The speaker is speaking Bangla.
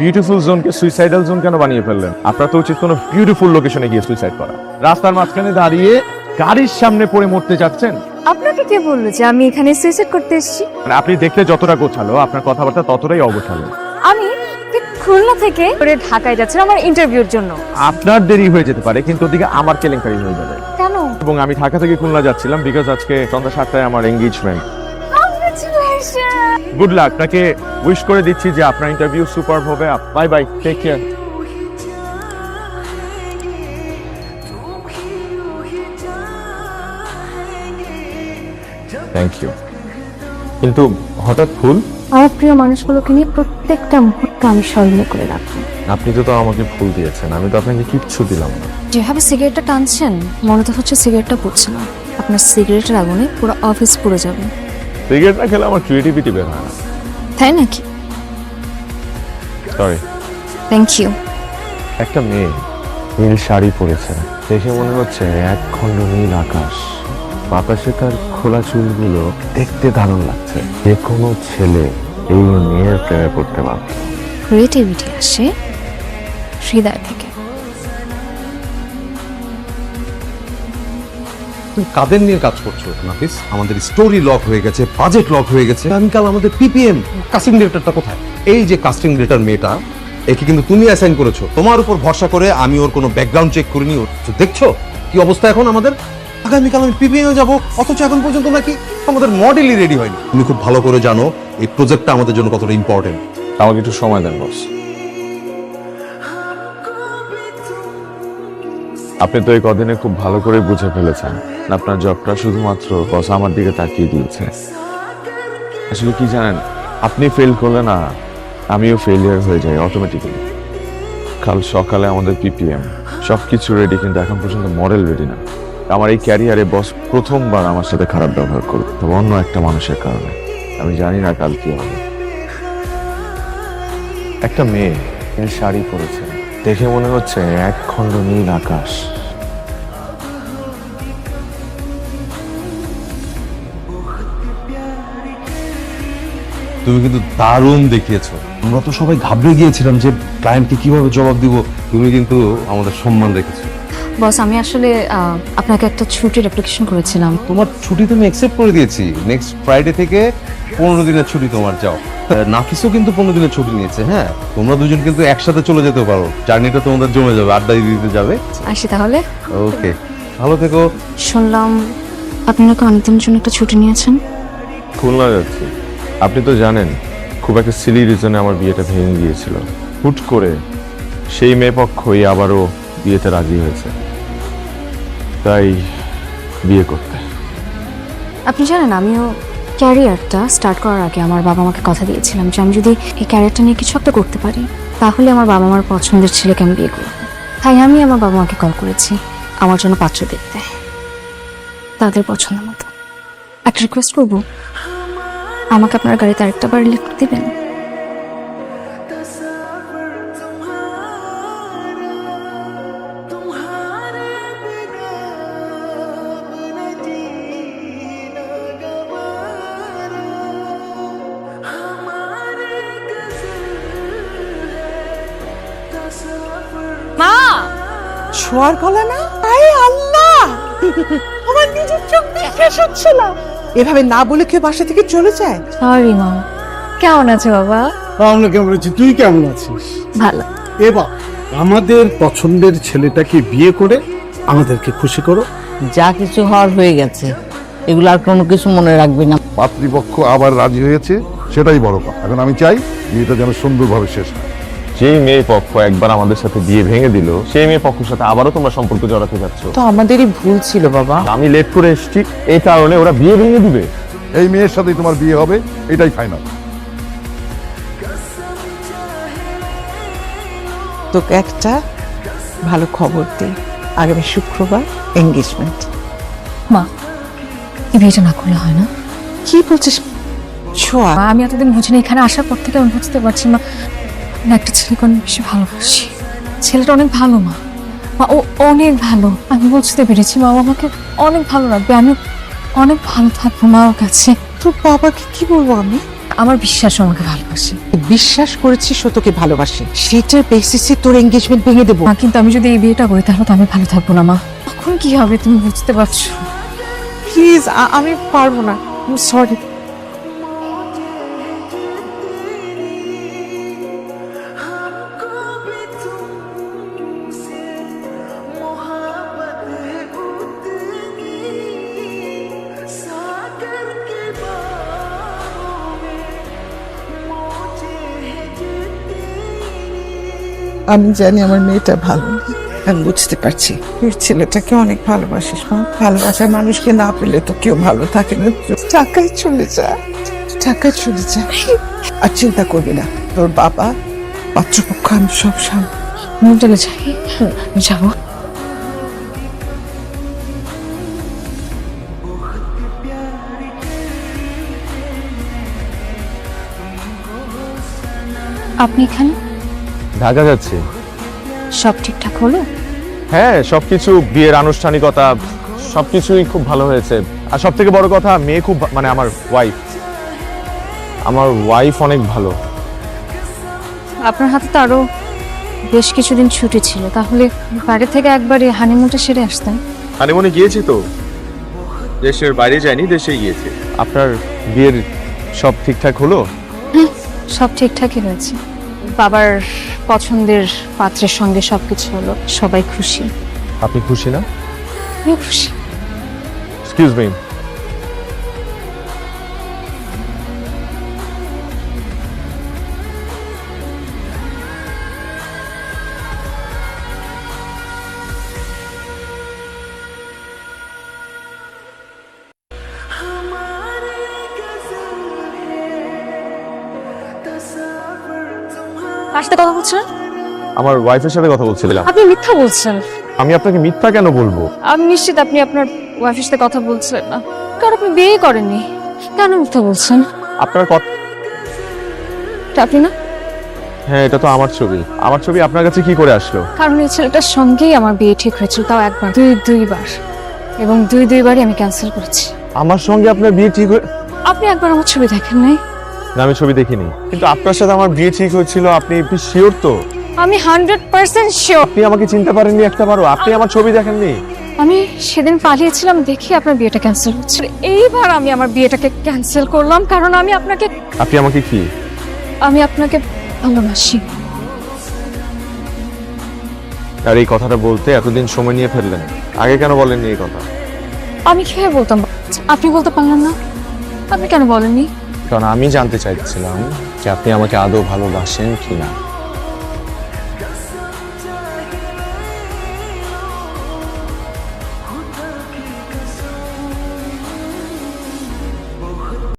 বিউটিফুল জোনকে সুইসাইডাল জোন কেন বানিয়ে ফেললেন? আপনার তো উচিত কোনো বিউটিফুল লোকেশনে গিয়ে সুইসাইড করা। রাস্তার মাঝখানে দাঁড়িয়ে গাড়ির সামনে পড়ে মরতে যাচ্ছেন আপনাকে কে বলল যে আমি এখানে সুইসাইড করতে এসেছি? মানে আপনি দেখতে যতটা গোছালো আপনার কথাবার্তা ততটাই অগোছালো। আমি ঠিক খুলনা থেকে করে ঢাকায় যাচ্ছিলাম আমার ইন্টারভিউর জন্য। আপনার দেরি হয়ে যেতে পারে কিন্তু ওদিকে আমার কেলেঙ্কারি হয়ে যাবে। কেন? এবং আমি ঢাকা থেকে খুলনা যাচ্ছিলাম বিকজ আজকে সন্ধ্যা সাতটায় আমার এঙ্গেজমেন্ট! গুড লাক আপনাকে উইশ করে দিচ্ছি যে আপনার ইন্টারভিউ সুপার হবে। Bye bye take care thank you কিন্তু হঠাৎ ফুল আমার প্রিয় মানুষগুলোকে নিয়ে প্রত্যেকটা মুহূর্ত আমি স্মরণীয় করে রাখব। আপনি তো তো আমাকে ফুল দিয়েছেন। আমি তো আপনাকে কিচ্ছু দিলাম না। যেভাবে সিগারেটটা টানছেন? মনে তো হচ্ছে সিগারেটটা পড়ছে না। আপনার সিগারেটের আগুনে পুরো অফিস পুড়ে যাবে। সিগারেট না খেলে আমার ক্রিয়েটিভিটি বের হয় না। তাই নাকি? সরি থ্যাংক ইউ একটা মেয়ে নীল শাড়ি পরেছে। দেখে মনে হচ্ছে এক খণ্ড নীল আকাশ। বাতাসে তার খোলা চুলগুলো দেখতে দারুণ লাগছে। যে কোনো ছেলে এই মেয়ের প্রেমে পড়তে বাধ্য ক্রিয়েটিভিটি আসে হৃদয় থেকে। তুমি কাদের নিয়ে কাজ করছ, নাফিস? আমাদের স্টোরি লক হয়ে গেছে বাজেট লক হয়ে গেছে। আগামীকাল আমাদের পিপিএম কাস্টিং ডিরেক্টরটা কোথায়? এই যে কাস্টিং ডিরেক্টর মেয়েটা, একে কিন্তু তুমি অ্যাসাইন করেছ। তোমার উপর ভরসা করে আমি ওর কোনো ব্যাকগ্রাউন্ড চেক করিনি, ওর দেখছ কি অবস্থা এখন আমাদের? আগামীকাল আমি পিপিএম যাব, অথচ এখন পর্যন্ত নাকি আমাদের মডেলই রেডি হয়নি। তুমি খুব ভালো করে জানো, এই প্রজেক্টটা আমাদের জন্য কতটা ইম্পর্টেন্ট আমাকে একটু সময় দেন বস আপনি তো এই কদিনে খুব ভালো করে বুঝে ফেলেছেন আপনার জবটা শুধুমাত্র বস আমার দিকে তাকিয়ে দিয়েছে। আসলে কি জানেন, আপনি ফেল করলে না, আমিও ফেলিয়ার হয়ে যাই অটোমেটিক্যালি কাল সকালে আমাদের পিপিএম সব কিছু রেডি কিন্তু এখন পর্যন্ত মডেল রেডি না। আমার এই ক্যারিয়ারে বস প্রথমবার আমার সাথে খারাপ ব্যবহার করল তবে অন্য একটা মানুষের কারণে। আমি জানি না কাল কি হবে। একটা মেয়ে নীল শাড়ি পরেছে। দেখে মনে হচ্ছে এক খণ্ড নীল আকাশ। তুমি কিন্তু দারুণ দেখিয়েছো। আমরা তো সবাই ঘাবড়ে গিয়েছিলাম যে ক্লায়েন্টকে কীভাবে জবাব দিব, তুমি কিন্তু আমাদের সম্মান রেখেছো। বস আমি আসলে আপনাকে একটা ছুটির অ্যাপ্লিকেশন করেছিলাম। তোমার ছুটি তুমি অ্যাকসেপ্ট করে দিয়েছি। নেক্সট ফ্রাইডে থেকে পনেরো দিনের ছুটি তোমার যাও। নাফিসও কিন্তু পনেরো দিনের ছুটি নিয়েছে হ্যাঁ? তোমরা দুজন কিন্তু একসাথে চলে যেতে পারো। জার্নিটা তোমাদের জমে যাবে আড্ডা দিতে দিতে যাবে। আসি তাহলে। ওকে ভালো থেকো। শুনলাম আপনি নাকি অনেকদিনের জন্য একটা ছুটি নিয়েছেন। খুলনা যাচ্ছি। আপনি তো জানেন খুব একটা সিলি রিজনে আমার বিয়েটা ভেঙে গিয়েছিল। হুট করে সেই মেয়ে পক্ষই আবারও বিয়েতে রাজি হয়েছে। তাই বিয়ে করতে। আপনি জানেন, আমিও ক্যারিয়ারটা স্টার্ট করার আগে আমার বাবা আমাকে কথা দিয়েছিলাম যে আমি যদি এই ক্যারিয়ারটা নিয়ে কিছু একটা করতে পারি, তাহলে আমার বাবা আমার পছন্দের ছেলেকে আমি বিয়ে করব। তাই আমি আমার বাবা মাকে কল করেছি, আমার জন্য পাত্র দেখতে। তাদের পছন্দ মতো। একটা রিকোয়েস্ট করব, আমাকে আপনার গাড়িতে আরেকটা বার লিফট দিবেন? ছোঁয়ার গলা না? আয় আল্লাহ! আমার নিজের চোখ বিশ্বাস হচ্ছে না এভাবে না বলে কেউ বাসা থেকে চলে যায়? সরি মা। কেমন আছে বাবা? আমরা কেমন আছি তুই কেমন আছিস? ভালো। এবার আমাদের পছন্দের ছেলেটাকে বিয়ে করে আমাদেরকে খুশি করো। যা কিছু হওয়ার হয়ে গেছে। এগুলো আর কোনো কিছু মনে রাখবে না। পাত্রীপক্ষ আবার রাজি হয়েছে সেটাই বড় কথা। এখন আমি চাই বিয়েটা যেন সুন্দরভাবে শেষ হয়। যেই মেয়ে পক্ষ একবার আমাদের সাথে বিয়ে ভেঙে দিল সেই মেয়ে পক্ষের সাথে আবারও তোমরা সম্পর্ক জড়াতে যাচ্ছ। তো আমাদেরই ভুল ছিল বাবা। আমি লেট করে এসেছি এই কারণে ওরা বিয়ে ভেঙে দিবে। এই মেয়ের সাথেই তোমার বিয়ে হবে এটাই ফাইনাল তোকে একটা ভালো খবর দিই। আগামী শুক্রবার এঙ্গেজমেন্ট মা এই বিয়েটা না করলে হয় না। কি বলছিস? ছোঁয়া। মা, আমি এতদিন বুঝিনি এখানে আসার পর থেকে আমি বুঝতে পারছি মা আমি একটা ছেলেকে অনেক বেশি ভালোবাসি। ছেলেটা অনেক ভালো মা। মা ও অনেক ভালো। আমি বুঝতে পেরেছি মা আমাকে অনেক ভালো রাখবে। আমি অনেক ভালো থাকব মা ওর কাছে। তোর বাবাকে কি বলব আমি? আমার বিশ্বাস আমাকে ভালোবাসে। বিশ্বাস করেছি ও তোকে ভালোবাসে। সেটার বেসিসে তোর এঙ্গেজমেন্ট ভেঙে দেবো। মা কিন্তু আমি যদি এই বিয়েটা করি তাহলে তো আমি ভালো থাকব না মা। তখন কি হবে তুমি বুঝতে পারছ? প্লিজ আমি পারব না। সরি আমি জানি আমার মেয়েটা ভালো। আমি বুঝতে পারছি। তুই ছেলেটাকে অনেক ভালোবাসিস, মা। ভালোবাসার মানুষকে না পেলে তো কেউ ভালো থাকে না। টাকায় চলে যা। টাকায় চলে যা। আর চিন্তা করবি না, তোর বাবা পাত্রপক্ষ আমি সব সামনে চলে যাই যাব। আপনি এখানে? ঢাকা যাচ্ছি সব ঠিকঠাক হলো? হ্যাঁ সবকিছু বিয়ের আনুষ্ঠানিকতা সবকিছুই খুব ভালো হয়েছে। আর সব থেকে বড় কথা মেয়ে খুব ভা- মানে আমার ওয়াইফ আমার ওয়াইফ অনেক ভালো। আপনার হাতে তো আরও বেশ কিছুদিন ছুটি ছিল। তাহলে বাইরে থেকে একবারে হানিমুনটা সেরে আসতেন। হানিমুনে গিয়েছি তো। দেশের বাইরে যায়নি দেশে গিয়েছি। আপনার বিয়ের সব ঠিকঠাক হলো? সব ঠিকঠাকই রয়েছে বাবার পছন্দের পাত্রের সঙ্গে সবকিছু হলো সবাই খুশি। আপনি খুশি না? খুশি। এক্সকিউজ মি কার সাথে কথা বলছেন? আমার ওয়াইফের সাথে কথা বলছিলাম। আপনি মিথ্যা বলছেন। আমি আপনাকে মিথ্যা কেন বলব? আমি নিশ্চিত আপনি আপনার ওয়াইফের সাথে কথা বলছিলেন না। কারণ আপনি বিয়ে করেননি। কেন মিথ্যা বলছেন? আপনার কথা এটা আপনি না? হ্যাঁ এটা তো আমার ছবি। আমার ছবি আপনার কাছে কি করে আসলো? কারণ এই ছেলেটার সঙ্গেই আমার বিয়ে ঠিক হয়েছিল তাও একবার দুই দুইবার। এবং দুই দুইবারই আমি ক্যান্সেল করেছি। আমার সঙ্গে আপনার বিয়ে ঠিক হয়ে আপনি একবার আমার ছবি দেখেন নাই? আমি ছবি দেখিনি। কিন্তু আপনার সাথে আমার বিয়ে ঠিক হয়েছিল আপনি শিওর তো? আমি হান্ড্রেড পার্সেন্ট শিওর আপনি আমাকে চিনতে পারেননি একটা বারো আপনি আমার ছবি দেখেননি। আমি সেদিন পালিয়েছিলাম দেখি আপনার বিয়েটা ক্যান্সেল হচ্ছিল এইবার আমি আমার বিয়েটাকে ক্যান্সেল করলাম কারণ আমি আপনাকে আপনি আমাকে কি? আমি আপনাকে ভালোবাসি। আর এই কথাটা বলতে এতদিন সময় নিয়ে ফেললেন। আগে কেন বলেননি এই কথা? আমি কীভাবে বলতাম? আপনি বলতে পারলেন না। আপনি কেন বলেননি? কারণ আমি জানতে চাইছিলাম যে আপনি আমাকে আদৌ ভালোবাসেন কি না